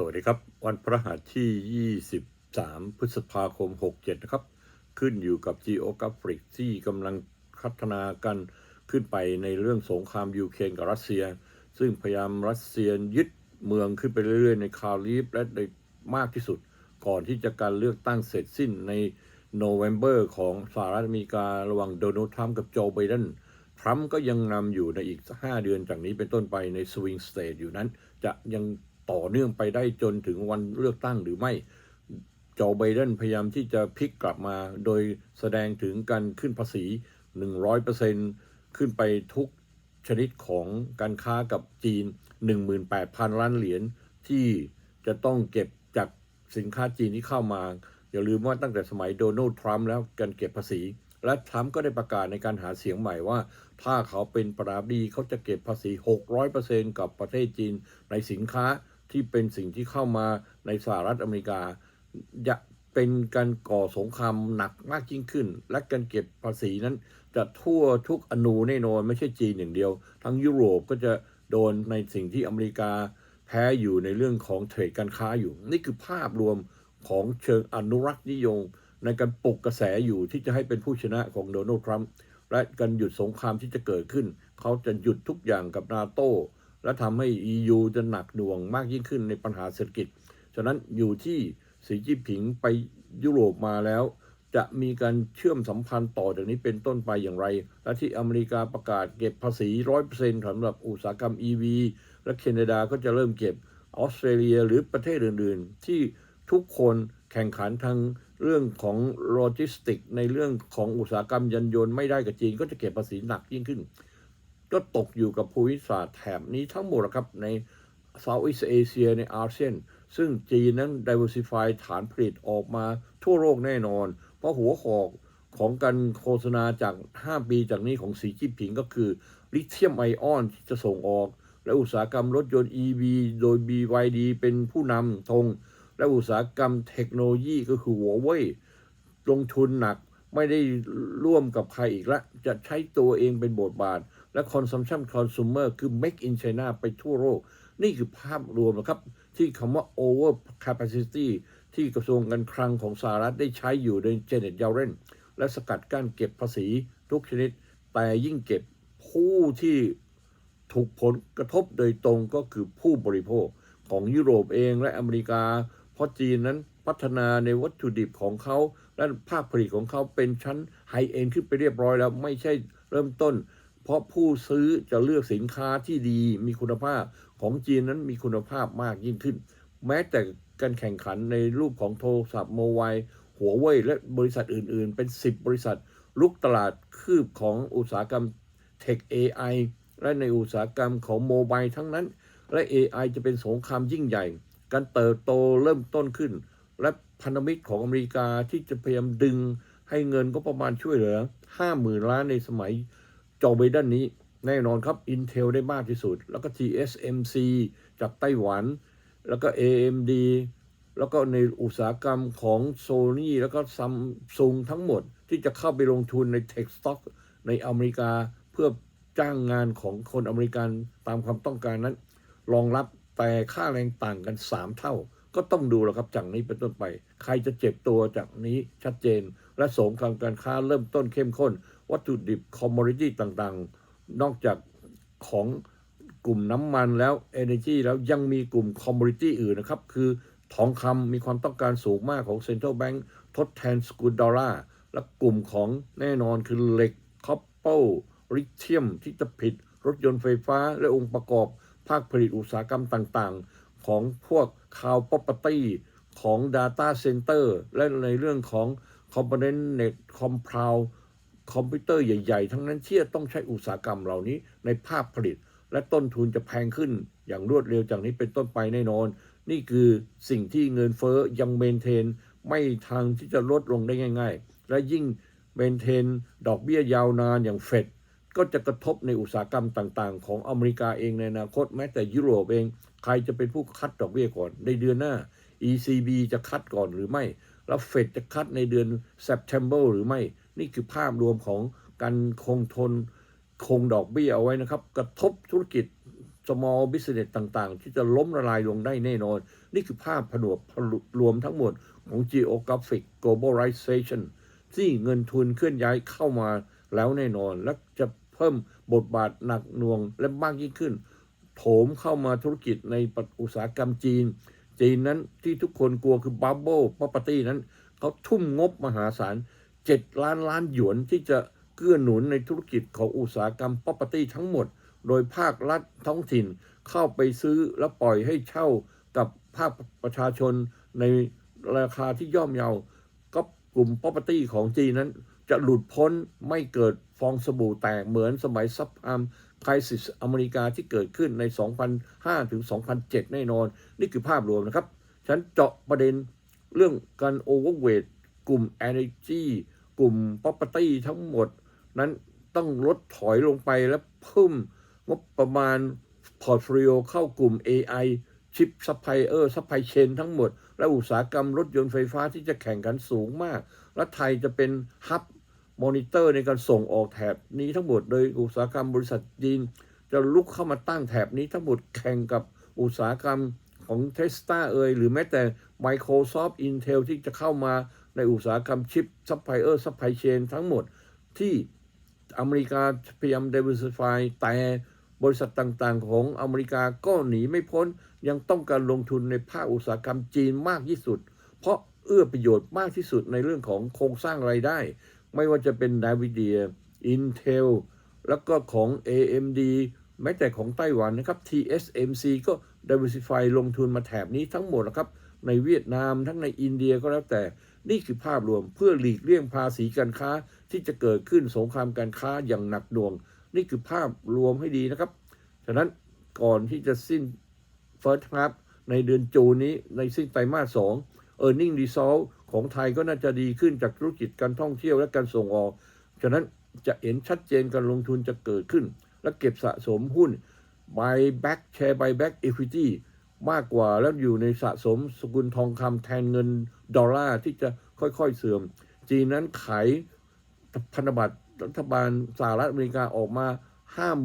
สวัสดีครับ วันพระหัสที่ 23 พฤษภาคม 67 นะครับ ขึ้นอยู่กับ Geographic ที่กำลังพัฒนากันขึ้นไปในเรื่องสงครามยูเครนกับรัสเซีย ซึ่งพยายามรัสเซียยึดเมืองขึ้นไปเรื่อยๆ ในคาลีฟและในมากที่สุด ก่อนที่จะการเลือกตั้งเสร็จสิ้นในโนเวม ber ของสหรัฐอเมริการะหว่างโดนัลด์ทรัมป์กับโจไบเดนทรัมป์ก็ยังนำอยู่ในอีก 5 เดือนจากนี้เป็นต้นไปในสวิงสเตทอยู่นั้น จะยัง ต่อเนื่องไปได้จนถึงวันเลือกตั้งหรือไม่โจไบเดนพยายามที่จะพลิกกลับมา โดยแสดงถึงการขึ้นภาษี 100%ขึ้นไปทุกชนิดของการค้ากับจีน 18,000 ล้านเหรียญที่จะต้องเก็บจากสินค้าจีนที่เข้ามา อย่าลืมว่าตั้งแต่สมัยโดนัลด์ทรัมป์แล้วการเก็บภาษี และทรัมป์ก็ได้ประกาศในการหาเสียงใหม่ว่า ถ้าเขาเป็นประธานาธิบดีเขาจะเก็บภาษี 600%กับประเทศจีนในสินค้า ที่เป็นสิ่งที่เข้ามาในสหรัฐอเมริกา จะเป็นการก่อสงครามหนักมากยิ่งขึ้น และการเก็บภาษีนั้น จะทั่วทุกอนูแน่นอนไม่ใช่จีนอย่างเดียว ทั้งยุโรปก็จะโดนในสิ่งที่อเมริกาแพ้อยู่ในเรื่องของเทรดการค้าอยู่ นี่คือภาพรวมของเชิงอนุรักษ์นิยมในการปลุกกระแสอยู่ที่จะให้เป็นผู้ชนะของโดนัลด์ทรัมป์และการหยุดสงครามที่จะเกิดขึ้น เขาจะหยุดทุกอย่างกับนาโต และทำให้ EU จะหนักหน่วงมากยิ่งขึ้นในปัญหาเศรษฐกิจ ฉะนั้นอยู่ที่สีจิ้ผิงไปยุโรปมาแล้ว จะมีการเชื่อมสัมพันธ์ต่อจากนี้เป็นต้นไปอย่างไร และที่อเมริกาประกาศเก็บภาษี 100%สำหรับอุตสาหกรรม EV และแคนาดาก็จะเริ่มเก็บออสเตรเลียหรือประเทศอื่น ๆ ที่ทุกคนแข่งขันทางเรื่องของโลจิสติก ในเรื่องของอุตสาหกรรมยันยนต์ไม่ได้กับจีนก็จะเก็บภาษีหนักยิ่งขึ้น ก็ตกอยู่กับภูมิศาสตร์แถบนี้ทั้งหมดนะครับใน Southeast Asia ในอาเซียน ซึ่งจีนนั้น diversify ฐานผลิตออกมาทั่วโลกแน่นอน เพราะหัวหอกของการโฆษณาจาก 5 ปีจากนี้ของสีจิ้ผิงก็คือ ลิเธียมไอออนที่จะส่งออก และอุตสาหกรรมรถยนต์ EV โดย BYD เป็นผู้นำธงและอุตสาหกรรมเทคโนโลยีก็คือหัวเว่ยลงทุนหนักไม่ได้ร่วมกับใครอีกละ จะใช้ตัวเองเป็นบทบาท และ consumption consumer คือ make in China ไปทั่วโลก นี่คือภาพรวมนะครับ ที่คำว่า over capacity ที่กระทรวงการคลังของสหรัฐได้ใช้อยู่ในเจเน็ตยาเรนและสกัดกั้นเก็บภาษีทุกชนิด แต่ยิ่งเก็บผู้ที่ถูกผลกระทบโดยตรงก็คือผู้บริโภคของยุโรปเองและอเมริกา เพราะจีนนั้นพัฒนาในวัตถุดิบของเขา และภาคผลิตของเขาเป็นชั้นไฮเอ็นขึ้นไปเรียบร้อยแล้วไม่ใช่เริ่มต้น เพราะผู้ซื้อจะเลือกสินค้าที่ดีมีคุณภาพของจีนนั้นมีคุณภาพมากยิ่งขึ้น แม้แต่การแข่งขันในรูปของโทรศัพท์โมบายหัวเว่ยและบริษัทอื่น ๆ เป็น 10 บริษัท ลุกตลาดคืบของอุตสาหกรรมเทค AI และในอุตสาหกรรมของโมบายทั้งนั้น และ AI จะเป็นสงครามยิ่งใหญ่ การเติบโตเริ่มต้นขึ้น และพันธมิตรของอเมริกาที่จะพยายามดึงให้เงินก็ประมาณช่วยเหลือ 50,000 ล้านในสมัย โจไบเดนนี้แน่นอนครับ Intel ได้มากที่สุด แล้วก็ TSMC จากไต้หวัน แล้วก็ AMD แล้วก็ในอุตสาหกรรมของ Sony แล้วก็ซัมซุงทั้งหมดที่จะเข้าไปลงทุนใน Tech Stock ในอเมริกาเพื่อจ้างงานของคนอเมริกันตามความต้องการนั้น รองรับแต่ค่าแรงต่างกัน 3 เท่า ก็ต้องดูแล้วครับจากนี้เป็นต้นไป ใครจะเจ็บตัวจากนี้ชัดเจน และสงครามการค้าเริ่มต้นเข้มข้น วัตถุดิบคอมมอดิตี้ต่างๆ นอกจากของกลุ่มน้ำมันแล้ว Energy แล้วยังมีกลุ่มคอมมอดิตี้อื่นนะครับ คือทองคำมีความต้องการสูงมากของ Central Bank ทดแทนสกุลดอลลาร์และกลุ่มของแน่นอนคือเหล็กคอปเปอร์ลิเทียมที่จะผลิตรถยนต์ไฟฟ้าและองค์ประกอบ ภาคผลิตอุตสาหกรรมต่างๆ ของพวก Cloud Property ของ Data Center และในเรื่องของ Component Net Compound คอมพิวเตอร์ใหญ่ๆ ทั้งนั้นที่จะต้องใช้อุตสาหกรรมเหล่านี้ในภาคผลิต และต้นทุนจะแพงขึ้นอย่างรวดเร็วจากนี้เป็นต้นไปแน่นอน นี่คือสิ่งที่เงินเฟ้อยังเมนเทน ไม่ทางที่จะลดลงได้ง่าย ๆ และยิ่งเมนเทน ดอกเบี้ยยาวนานอย่างเฟดก็จะกระทบในอุตสาหกรรมต่างๆ ของอเมริกาเองในอนาคตแม้แต่ยุโรปเอง ใครจะเป็นผู้คัดดอกเบี้ยก่อนในเดือนหน้า ECB จะคัดก่อนหรือไม่ แล้วเฟดจะคัดในเดือน September หรือไม่ นี่คือภาพรวมของการคงทนคงดอกเบี้ยเอาไว้นะครับ กระทบธุรกิจ small business ต่างๆ ที่จะล้มละลายลงได้แน่นอน นี่คือภาพผนวกรวมทั้งหมดของ geographic globalization ที่เงินทุนเคลื่อนย้ายเข้ามาแล้วแน่นอน และจะเพิ่มบทบาทหนักหน่วงและมากยิ่งขึ้น โถมเข้ามาธุรกิจในอุตสาหกรรมจีน จีนนั้นที่ทุกคนกลัวคือ Bubble Property นั้นเขาทุ่มงบมหาศาล 7 ล้านล้านหยวนที่จะเกื้อหนุนในธุรกิจของอุตสาหกรรม property ทั้งหมด โดยภาครัฐท้องถิ่นเข้าไปซื้อและปล่อยให้เช่ากับภาคประชาชนในราคาที่ย่อมเยาก็กลุ่ม property ของจีนนั้น จะหลุดพ้นไม่เกิดฟองสบู่แตกเหมือนสมัยซับพามคริสิสอเมริกาที่เกิดขึ้นใน 2005 ถึง 2007 แน่นอน นี่คือภาพรวมนะครับ ฉันเจาะประเด็นเรื่องการโอเวอร์เวทกลุ่ม Energy กลุ่ม Property ทั้งหมด นั้นต้องลดถอยลงไปและเพิ่มงบประมาณพอร์ตโฟลิโอเข้ากลุ่ม AI ชิปซัพพลายเออร์ซัพพลายเชนทั้งหมด และอุตสาหกรรมรถยนต์ไฟฟ้าที่จะแข่งขันสูงมาก และไทยจะเป็นฮับมอนิเตอร์ในการส่งออกแถบนี้ทั้งหมด โดยอุตสาหกรรมบริษัทจีน จะลุกเข้ามาตั้งแถบนี้ทั้งหมดแข่งกับอุตสาหกรรมของเทสตาเอยหรือแม้แต่ Microsoft Intel ที่จะเข้ามา ในอุตสาหกรรมชิปซัพพลายเออร์ซัพพลายเชนทั้งหมดที่อเมริกาพยายาม diversify แต่บริษัทต่างๆ ของอเมริกาก็หนีไม่พ้น ยังต้องการลงทุนในภาคอุตสาหกรรมจีนมากที่สุด เพราะเอื้อประโยชน์มากที่สุดในเรื่องของโครงสร้างรายได้ ไม่ว่าจะเป็น NVIDIA Intel แล้วก็ของ AMD แม้แต่ของไต้หวันนะครับ TSMC ก็ diversify ลงทุนมาแถบนี้ทั้งหมดนะครับ ในเวียดนามทั้งในอินเดียก็แล้วแต่ นี่คือภาพรวมเพื่อหลีกเลี่ยงภาษีการค้าที่จะเกิดขึ้นสงครามการค้าอย่างหนักหน่วง นี่คือภาพรวมให้ดีนะครับ ฉะนั้นก่อนที่จะสิ้น First Half ในเดือนจูนนี้ในสิ้นไตรมาสสอง e a r n i n g Result ของไทยก็น่าจะดีขึ้นจากธุรกิจการท่องเที่ยวและการส่งออก ฉะนั้นจะเห็นชัดเจนการลงทุนจะเกิดขึ้น และเก็บสะสมหุ้น buy back share buy back equity มากกว่าแล้วอยู่ในสะสมสกุลทองคำแทนเงินดอลลาร์ที่จะค่อยๆเสื่อม จีนนั้นขายพันธบัตรรัฐบาลสหรัฐอเมริกาออกมา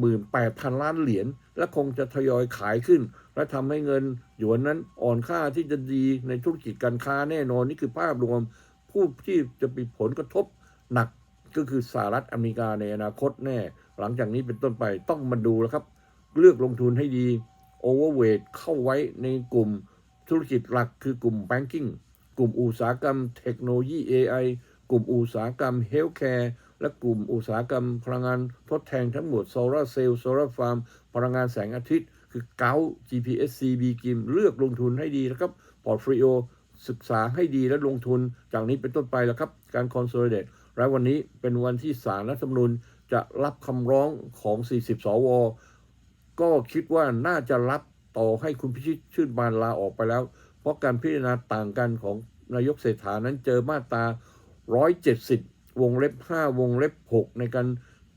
58,000 ล้านเหรียญและคงจะทยอยขายขึ้น และทำให้เงินหยวนนั้นอ่อนค่าที่จะดีในธุรกิจการค้าแน่นอนนี่คือภาพรวม ผู้ที่จะมีผลกระทบหนักก็คือสหรัฐอเมริกาในอนาคตแน่ หลังจากนี้เป็นต้นไปต้องมาดูแล้วครับ เลือกลงทุนให้ดี โอเวอร์เวทเข้าไว้ในกลุ่มธุรกิจหลักคือกลุ่มแบงกิ้งกลุ่มอุตสาหกรรมเทคโนโลยี AI กลุ่มอุตสาหกรรมเฮลท์แคร์และกลุ่มอุตสาหกรรมพลังงานทดแทนทั้งหมดโซลาร์เซลล์โซลาร์ฟาร์มพลังงานแสงอาทิตย์ คือเกา GPSC B กิมเลือกลงทุนให้ดีนะครับพอร์ตฟลิโอศึกษาให้ดีและลงทุน จากนี้เป็นต้นไปแล้วครับ การคอนโซลเดตและวันนี้เป็นวันที่ศาลรัฐธรรมนูญจะรับคำร้องของ 40 สว ก็คิดว่าน่าจะรับต่อให้คุณพิชิตชื่นบานลาออกไปแล้ว เพราะการพิจารณาต่างกันของนายกเศรษฐานั้นเจอมาตรา 170 วงเล็บ 5 วงเล็บ 6 ในการ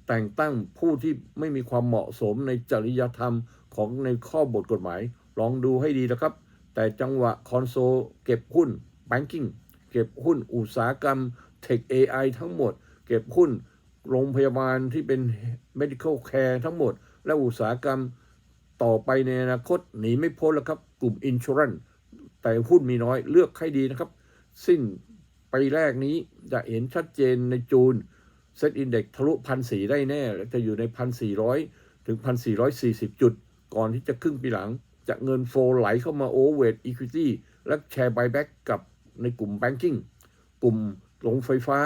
แต่งตั้งผู้ที่ไม่มีความเหมาะสมในจริยธรรมของในข้อบทกฎหมาย ลองดูให้ดีนะครับ แต่จังหวะคอนโซลเก็บหุ้นแบงกิ้งเก็บหุ้นอุตสาหกรรมเทค AI ทั้งหมด เก็บหุ้นโรงพยาบาลที่เป็น medical care ทั้งหมด และอุตสาหกรรมต่อไปในอนาคตหนีไม่พ้นแล้วครับ กลุ่ม insurance แต่หุ้นมีน้อยเลือกให้ดีนะครับ สิ้นไปแรกนี้จะเห็นชัดเจนในจูนเซ็ตอินเด็กทะลุพันสีได้แน่ จะอยู่ในพันสี่ร้อยถึงพันสี่ร้อยสี่สิบจุด ก่อนที่จะครึ่งปีหลัง จะเงินโฟไหลเข้ามาโอเวอร์อีควิตี้และแชร์บายแบ็กกับในกลุ่มแบงกิ้งกลุ่มโรงไฟฟ้า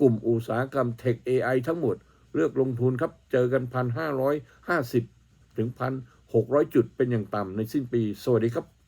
กลุ่มอุตสาหกรรมเทค AI ทั้งหมด เลือกลงทุนครับ เจอกันพันห้าร้อยห้าสิบถึงพันหกร้อยจุดเป็นอย่างต่ำในสิ้นปี สวัสดีครับ